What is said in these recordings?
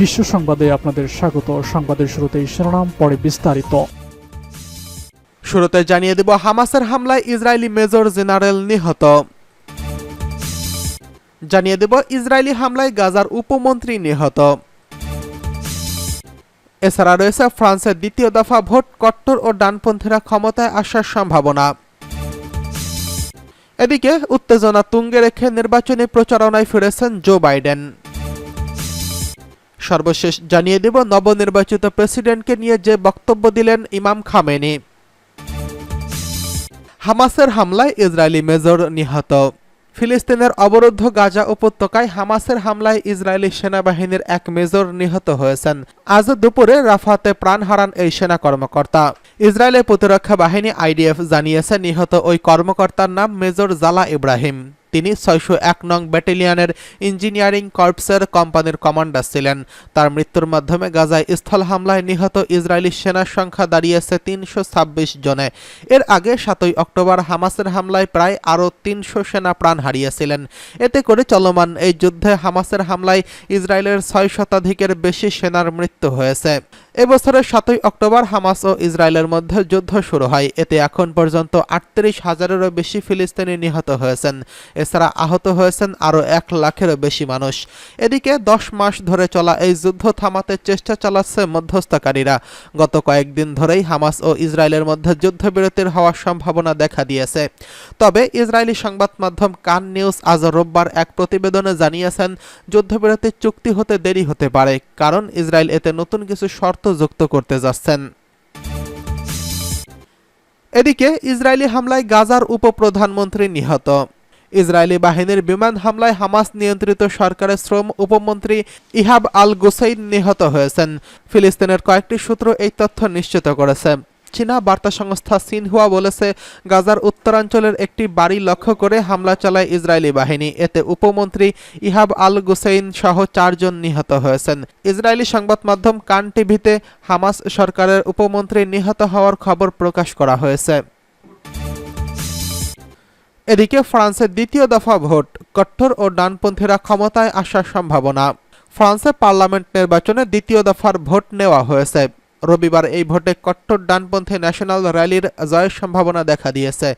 বিশ্ব সংবাদে আপনাদের স্বাগত। সংবাদের শুরুতেই শিরোনাম, পরে বিস্তারিত। শুরুতে জানিয়ে দেব, হামাসের হামলায় ইসরায়েলি মেজর জেনারেল নিহত। জানিয়ে দেব, ইসরায়েলি হামলায় গাজার উপমন্ত্রী নিহত। এছাড়া রয়েছে ফ্রান্সের দ্বিতীয় দফা ভোট কট্টর ও ডানপন্থীরা ক্ষমতায় আসার সম্ভাবনা। এদিকে, উত্তেজনা তুঙ্গে রেখে নির্বাচনী প্রচারণায় ফিরেছেন জো বাইডেন। সর্বশেষ জানিয়ে দেব, নবনির্বাচিত প্রেসিডেন্টকে নিয়ে যে বক্তব্য দিলেন ইমাম খামেনি। হামাসের হামলায় ইসরায়েলি মেজর নিহত। ফিলিস্তিনের অবরুদ্ধ গাজা উপত্যকায় হামাসের হামলায় ইসরায়েলি সেনাবাহিনীর এক মেজর নিহত হয়েছেন। আজ দুপুরে রাফাতে প্রাণ হারান এই সেনা কর্মকর্তা। ইসরায়েলের প্রতিরক্ষা বাহিনী আইডিএফ জানিয়েছে, নিহত ওই কর্মকর্তার নাম মেজর জালা ইব্রাহিম। তিনি ছয়শো এক নং ব্যাটালিয়নের ইঞ্জিনিয়ারিং কর্পসের কোম্পানির কমান্ডার ছিলেন। তার মৃত্যুর মাধ্যমে গাজায় স্থল হামলায় নিহত ইসরায়েলি সেনার সংখ্যা দাঁড়িয়েছে তিনশো ছাব্বিশ জনে। এর আগে সাতই অক্টোবর হামাসের হামলায় প্রায় আরও তিনশো সেনা প্রাণ হারিয়েছিলেন। এতে করে চলমান এই যুদ্ধে হামাসের হামলায় ইসরায়েলের ছয় শতাধিকের বেশি সেনার মৃত্যু হয়েছে। এবছরের সাতই অক্টোবর হামাস ও ইসরায়েলের মধ্যে যুদ্ধ শুরু হয়। এতে এখন পর্যন্ত আটত্রিশ হাজারেরও বেশি ফিলিস্তিনি নিহত হয়েছেন। এছাড়া আহত হয়েছেন আরও এক লাখেরও বেশি মানুষ। এদিকে দশ মাস ধরে চলা এই যুদ্ধ থামাতে চেষ্টা চালাচ্ছে মধ্যস্থকারীরা। গত কয়েকদিন ধরেই হামাস ও ইসরায়েলের মধ্যে যুদ্ধবিরতির হওয়ার সম্ভাবনা দেখা দিয়েছে। তবে ইসরায়েলি সংবাদ মাধ্যম কান নিউজ আজ রোববার এক প্রতিবেদনে জানিয়েছেন, যুদ্ধবিরতির চুক্তি হতে দেরি হতে পারে, কারণ ইসরায়েল এতে নতুন কিছু শর্ত যুক্ত করতে যাচ্ছেন। এদিকে ইসরায়েলি হামলায় গাজার উপপ্রধানমন্ত্রী নিহত। ইসরায়েলি বাহিনীর বিমান হামলায় হামাস নিয়ন্ত্রিত সরকারের শ্রম উপমন্ত্রী ইহাব আল গুসাইন নিহত হয়েছেন। ফিলিস্তিনের কয়েকটি সূত্র এই তথ্য নিশ্চিত করেছে। চীনা বার্তা সংস্থা সিনহুয়া বলেছে, গাজার উত্তরাঞ্চলের একটি বাড়ি লক্ষ্য করে হামলা চালায় ইসরায়েলি বাহিনী। এতে উপমন্ত্রী ইহাব আল গুসাইন সহ চারজন নিহত হয়েছেন। ইসরায়েলি সংবাদ মাধ্যম কান টিভিতে হামাস সরকারের উপমন্ত্রী নিহত হওয়ার খবর প্রকাশ করা হয়েছে। এদিকে ফ্রান্সের দ্বিতীয় দফা ভোট, কট্টর ও ডানপন্থীরা ক্ষমতায় আসার সম্ভাবনা। ফ্রান্সের পার্লামেন্ট নির্বাচনে দ্বিতীয় দফার ভোট নেওয়া হয়েছে। রবিবার এই ভোটে কট্টর ডানপন্থী ন্যাশনাল র্যালির জয়ের সম্ভাবনা দেখা দিয়েছে।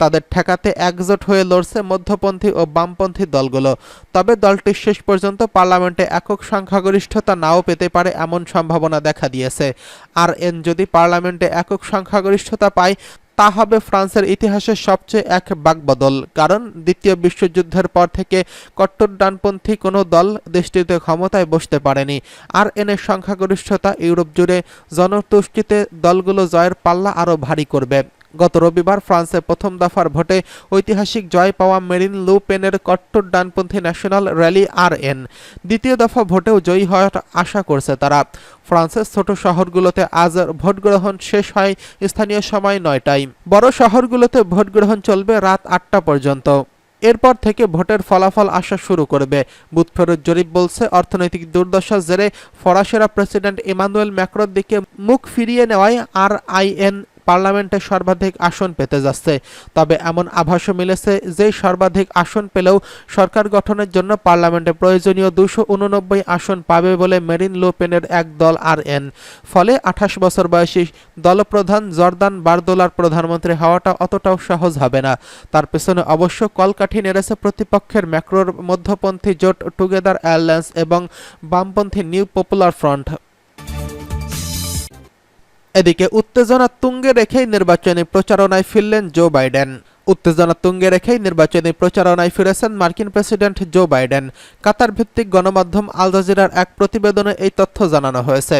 তাদের ঠেকাতে একজোট হয়ে লড়ছে মধ্যপন্থী ও বামপন্থী দলগুলো। তবে দলটি শেষ পর্যন্ত পার্লামেন্টে একক সংখ্যাগরিষ্ঠতা নাও পেতে পারে এমন সম্ভাবনা দেখা দিয়েছে। আর এন যদি পার্লামেন্টে একক সংখ্যাগরিষ্ঠতা পায় তা হবে ফ্রান্সের ইতিহাসের সবচেয়ে এক বাকবদল। কারণ দ্বিতীয় বিশ্বযুদ্ধের পর থেকে কট্টর ডানপন্থী কোনো দল দেশটিতে ক্ষমতায় বসতে পারেনি। আর এনে সংখ্যাগরিষ্ঠতা ইউরোপ জুড়ে জনতুষ্টিতে দলগুলো জয়ের পাল্লা আরও ভারী করবে। গত রবিবার ফ্রান্সে প্রথম দফার ভোটে ঐতিহাসিক জয় পাওয়া মেরিন লু পেনের কট্টর ডানপন্থী ন্যাশনাল র্যালি আর এন দ্বিতীয় দফা ভোটেও জয়ী হওয়ার আশা করছে তারা। ফ্রান্সের ছোট শহরগুলোতে আজ ভোট গ্রহণ শেষ হয় স্থানীয় সময় নয়টায়। বড় শহরগুলোতে ভোট গ্রহণ চলবে রাত আটটা পর্যন্ত। এরপর থেকে ভোটের ফলাফল আসা শুরু করবে। বুথ ফেরত জরিপ বলছে, অর্থনৈতিক দুর্দশার জেরে ফরাসিরা প্রেসিডেন্ট ইমানুয়েল ম্যাক্রোর দিকে মুখ ফিরিয়ে নেওয়ায় আর আইএন পার্লামেন্টে সর্বাধিক আসন পেতে যাচ্ছে। তবে এমন আভাসও মিলেছে যে, সর্বাধিক আসন পেলেও সরকার গঠনের জন্য পার্লামেন্টে প্রয়োজনীয় দুশো উননব্বই আসন পাবে বলে মেরিন লোপেনের এক দল আর এন ফলে আঠাশ বছর বয়সী দলপ্রধান জর্দান বারদোলার প্রধানমন্ত্রী হওয়াটা অতটাও সহজ হবে না। তার পেছনে অবশ্য কলকাঠি নেড়েছে প্রতিপক্ষের ম্যাক্রোর মধ্যপন্থী জোট টুগেদার অ্যালায়েন্স এবং বামপন্থী নিউ পপুলার ফ্রন্ট। এদিকে উত্তেজনা তুঙ্গে রেখেই নির্বাচনী প্রচারণায় ফিরলেন জো বাইডেন। উত্তেজনা তুঙ্গে রেখেই নির্বাচনী প্রচারণায় ফিরেছেন মার্কিন প্রেসিডেন্ট জো বাইডেন। কাতার ভিত্তিক গণমাধ্যম আল জাজিরার এক প্রতিবেদনে এই তথ্য জানানো হয়েছে।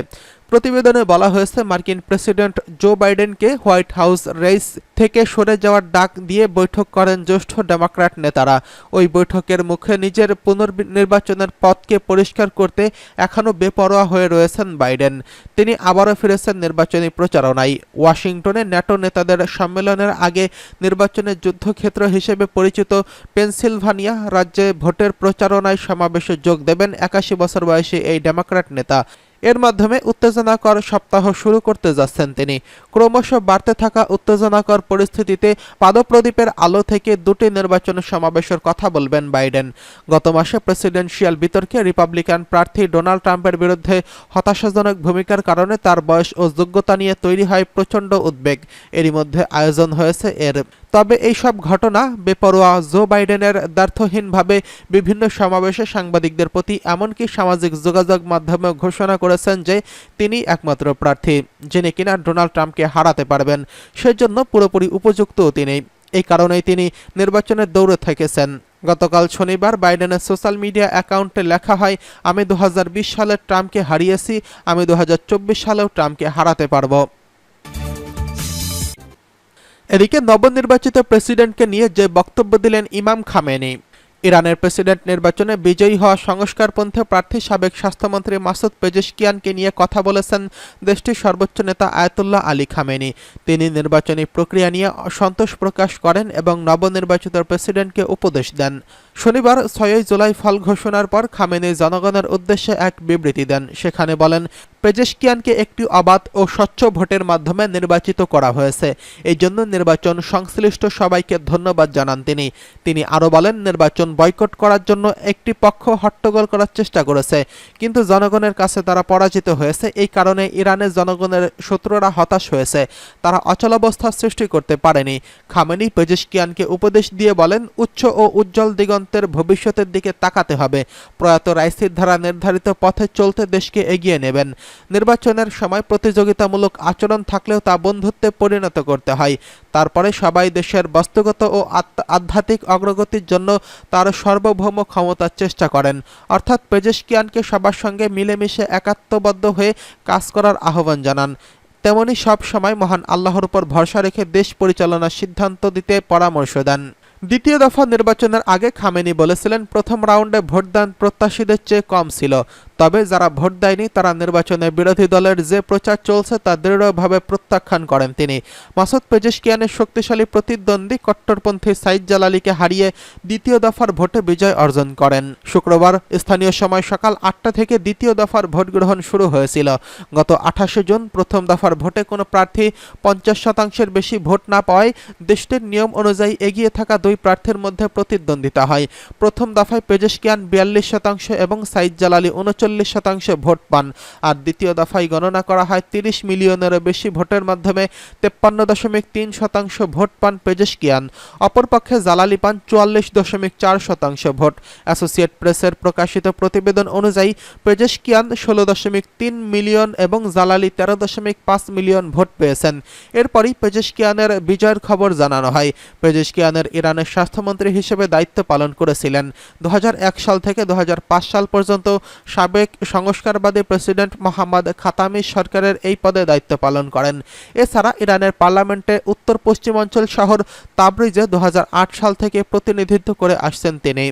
প্রতিবেদনে বলা হয়েছে, মার্কিন প্রেসিডেন্ট জো বাইডেনকে হোয়াইট হাউস রেস থেকে সরে যাওয়ার ডাক দিয়ে বৈঠক করেন জ্যেষ্ঠ ডেমোক্র্যাট নেতারা। ওই বৈঠকের মুখে নিজের পুনর্নির্বাচনের পথকে পরিষ্কার করতে এখনও বেপরোয়া হয়ে রয়েছেন বাইডেন। তিনি আবারও ফিরেছেন নির্বাচনী প্রচারণায়। ওয়াশিংটনে ন্যাটো নেতাদের সম্মেলনের আগে নির্বাচনের যুদ্ধক্ষেত্র হিসেবে পরিচিত পেনসিলভানিয়া রাজ্যে ভোটের প্রচারণায় সমাবেশে যোগ দেবেন একাশি বছর বয়সী এই ডেমোক্র্যাট নেতা। এর মাধ্যমে উত্তেজনাকর সপ্তাহ শুরু করতে যাচ্ছেন তিনি। ক্রমশ বাড়তে থাকা উত্তেজনাকর পরিস্থিতিতে পাদপ্রদীপের আলো থেকে দুটি নির্বাচন সমাবেশের কথা বলবেন বাইডেন। গত মাসে প্রেসিডেন্সিয়াল বিতর্কে রিপাবলিকান প্রার্থী ডোনাল্ড ট্রাম্পের বিরুদ্ধে হতাশাজনক ভূমিকার কারণে তার বয়স ও যোগ্যতা নিয়ে তৈরি হয় প্রচণ্ড উদ্বেগ। এরই মধ্যে আয়োজন হয়েছে এর। তবে এই সব ঘটনা বেপরোয়া। জো বাইডেনের দ্ব্যর্থহীনভাবে বিভিন্ন সমাবেশে সাংবাদিকদের প্রতি এমনকি সামাজিক যোগাযোগ মাধ্যমে ঘোষণা করেছেন যে তিনি একমাত্র প্রার্থী, যিনি কিনা ডোনাল্ড ট্রাম্পকে হারাতে পারবেন। সেজন্য পুরোপুরি উপযুক্তও তিনি। এই কারণেই তিনি নির্বাচনের দৌড়ে থেকেছেন। গতকাল শনিবার বাইডেনের সোশ্যাল মিডিয়া অ্যাকাউন্টে লেখা হয়, আমি দু হাজার বিশ সালে ট্রাম্পকে হারিয়েছি, আমি দু হাজার চব্বিশ সালেও ট্রাম্পকে হারাতে পারব। এদিকে নবনির্বাচিত প্রেসিডেন্টকে নিয়ে যে বক্তব্য দিলেন ইমাম খামেনি ইরানের প্রেসিডেন্ট নির্বাচনে বিজয়ী হওয়া সংস্কারপন্থী প্রার্থী সাবেক স্বাস্থ্যমন্ত্রী মাসুদ পেজেশকিয়ানকে নিয়ে কথা বলেছেন দেশটির সর্বোচ্চ নেতা আয়তুল্লাহ আলী খামেনি। তিনি নির্বাচনী প্রক্রিয়া নিয়ে সন্তোষ প্রকাশ করেন এবং নবনির্বাচিত প্রেসিডেন্টকে উপদেশ দেন। শনিবার ছয়ই জুলাই ফল ঘোষণার পর খামেনি জনগণের উদ্দেশ্যে এক বিবৃতি দেন। সেখানে বলেন, পেজেশকিয়ানকে একটি অবাধ ও স্বচ্ছ ভোটের মাধ্যমে নির্বাচিত করা হয়েছে। এই জন্য নির্বাচন সংশ্লিষ্ট সবাইকে ধন্যবাদ জানান তিনি। তিনি আরও বলেন, নির্বাচন বয়কট করার জন্য একটি পক্ষ হট্টগোল করার চেষ্টা করেছে, কিন্তু জনগণের কাছে তারা পরাজিত হয়েছে। এই কারণে ইরানের জনগণের শত্রুরা হতাশ হয়েছে। তারা অচলাবস্থা সৃষ্টি করতে পারেনি। খামেনি পেজেশকিয়ানকে উপদেশ দিয়ে বলেন, উচ্চ ও উজ্জ্বল দিগন্তের ভবিষ্যতের দিকে তাকাতে হবে। প্রয়াত রাইসির ধারা নির্ধারিত পথে চলতে দেশকে এগিয়ে নেবেন। নির্বাচনের সময় প্রতিযোগিতামূলক আচরণ থাকলেও তা বন্ধুত্বে পরিণত করতে হয়। তারপরে সবাই দেশের বস্তুগত ও আধ্যাত্মিক অগ্রগতির জন্য তার সার্বভৌম ক্ষমতার চেষ্টা করেন। অর্থাৎ পেজেশকিয়ানকে সবার সঙ্গে মিলেমিশে একাত্মবদ্ধ হয়ে কাজ করার আহ্বান জানান। তেমনি সব সময় মহান আল্লাহর উপর ভরসা রেখে দেশ পরিচালনার সিদ্ধান্ত দিতে পরামর্শ দেন। দ্বিতীয় দফা নির্বাচনের আগে খামেনি বলেছিলেন, প্রথম রাউন্ডে ভোটদান প্রত্যাশীদের চেয়ে কম ছিল। তবে যারা ভোট দেয়নি, তারা নির্বাচনে বিরোধী দলের যে প্রচার চলছে তা দৃঢ়ভাবে প্রত্যাখ্যান করেন তিনি। মাসুদ পেজেশকিয়ানের শক্তিশালী প্রতিদ্বন্দ্বী কট্টরপন্থী সাইদ জালালিকে হারিয়ে দ্বিতীয় দফার ভোটে বিজয় অর্জন করেন। শুক্রবার স্থানীয় সময় সকাল আটটা থেকে দ্বিতীয় দফার ভোট গ্রহণ শুরু হয়েছিল। গত আঠাশে জুন প্রথম দফার ভোটে কোনো প্রার্থী পঞ্চাশ শতাংশের বেশি ভোট না পাওয়ায় দেশটির নিয়ম অনুযায়ী এগিয়ে থাকা প্রার্থীর মধ্যে প্রতিদ্বন্দ্বিতা হয়। প্রথম দফায় পেজেশকিয়ান বিয়াল্লিশ শতাংশ এবং সাইদ জালালি উনচল্লিশ শতাংশ ভোট পান। আর দ্বিতীয় দফায় গণনা করা হয় তিরিশ মিলিয়নেরও বেশি ভোটের মাধ্যমে তেপ্পান্ন দশমিক তিন শতাংশ ভোট পান পেজেশকিয়ান। অপরপক্ষে জালালি পান চুয়াল্লিশ দশমিক চার শতাংশ ভোট। অ্যাসোসিয়েট প্রেসের প্রকাশিত প্রতিবেদন অনুযায়ী পেজেশকিয়ান ষোলো দশমিক তিন মিলিয়ন এবং জালালি তেরো দশমিক পাঁচ মিলিয়ন ভোট পেয়েছেন। এরপরই পেজেশকিয়ানের বিজয়ের খবর জানানো হয়। পেজেশকিয়ানের ইরানের স্বাস্থ্যমন্ত্রী হিসেবে দায়িত্ব পালন করেছিলেন। দু হাজার এক সাল থেকে দু হাজার পাঁচ সাল পর্যন্ত সাবেক সংস্কারবাদী প্রেসিডেন্ট মোহাম্মদ খাতামি সরকারের এই পদে দায়িত্ব পালন করেন। এছাড়া ইরানের পার্লামেন্টে উত্তর পশ্চিমাঞ্চল শহর তাবরিজে দু হাজার আট সাল থেকে প্রতিনিধিত্ব করে আসছেন তিনি।